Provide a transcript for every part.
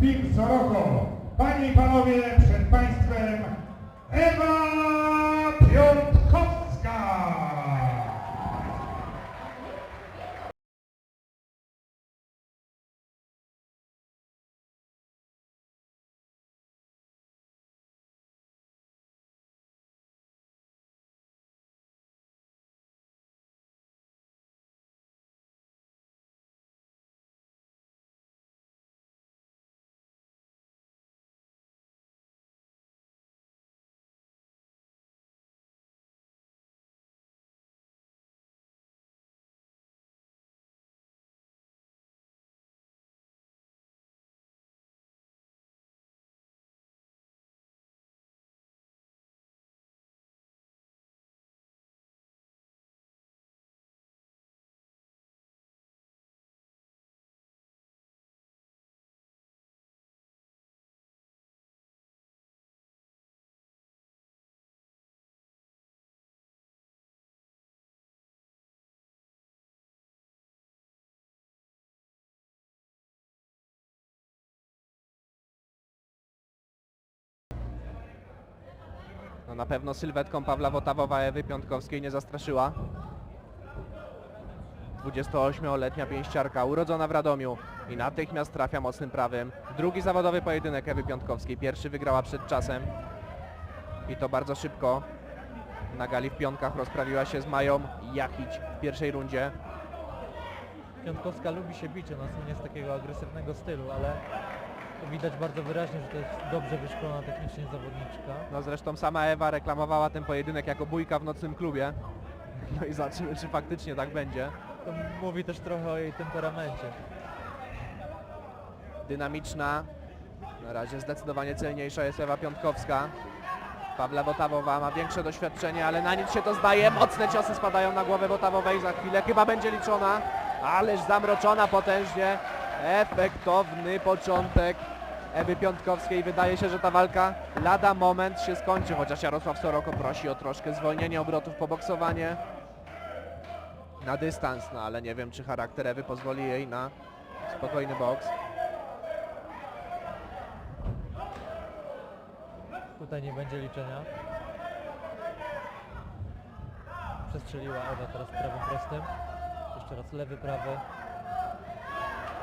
Team Soroko. Panie i panowie, przed państwem Ewa Piątkowska. No na pewno sylwetką Pawła Wotawowa Ewy Piątkowskiej nie zastraszyła. 28-letnia pięściarka urodzona w Radomiu i natychmiast trafia mocnym prawym. Drugi zawodowy pojedynek Ewy Piątkowskiej. Pierwszy wygrała przed czasem i to bardzo szybko. Na gali w Pionkach rozprawiła się z Mają Jachić w pierwszej rundzie. Piątkowska lubi się bić, ona słynie z takiego agresywnego stylu, ale widać bardzo wyraźnie, że to jest dobrze wyszkolona technicznie zawodniczka. No zresztą sama Ewa reklamowała ten pojedynek jako bójka w nocnym klubie. No i zobaczymy, czy faktycznie tak będzie. To mówi też trochę o jej temperamencie. dynamiczna. Na razie zdecydowanie celniejsza jest Ewa Piątkowska. Pawla Wotawowa ma większe doświadczenie, ale na nic się to zdaje. Mocne ciosy spadają na głowę Wotawowej za chwilę. Chyba będzie liczona, ależ zamroczona potężnie. Efektowny początek Ewy Piątkowskiej. Wydaje się, że ta walka lada moment się skończy, chociaż Jarosław Soroko prosi o troszkę zwolnienie obrotów po boksowanie na dystans, no ale nie wiem, czy charakter Ewy pozwoli jej na spokojny boks. Tutaj nie będzie liczenia. Przestrzeliła Ewa teraz prawym prostym. Jeszcze raz lewy, prawy.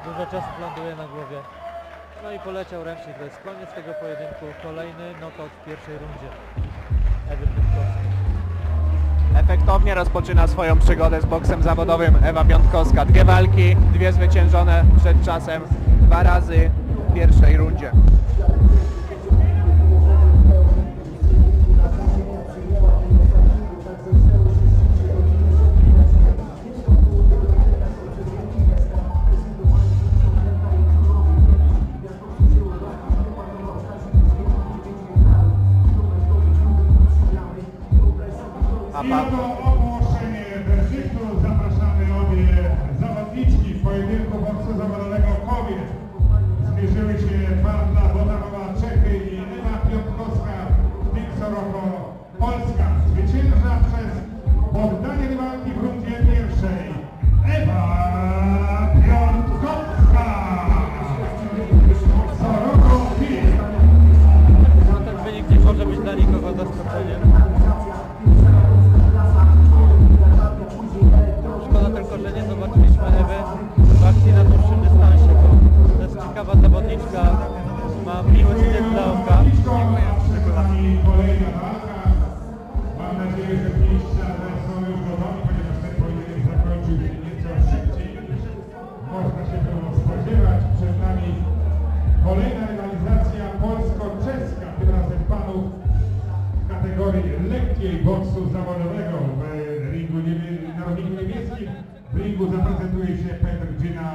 Dużo czasów ląduje na głowie. No i poleciał ręcznik. To jest koniec tego pojedynku. Kolejny knockout w pierwszej rundzie. Ewy Piątkowskiej. Efektownie rozpoczyna swoją przygodę z boksem zawodowym Ewa Piątkowska. Dwie walki, dwie zwyciężone przed czasem, dwa razy w pierwszej rundzie. A I pa- oto ogłoszenie werdyktu. Zapraszamy obie zawodniczki w pojedynku boksu zawodowego kobiet. Zmierzyły się Marta Wodarowa kategorii lekkiej boksu zawodowego. W ringu na ringu niebieskim w ringu zaprezentuje się Petr Gdzina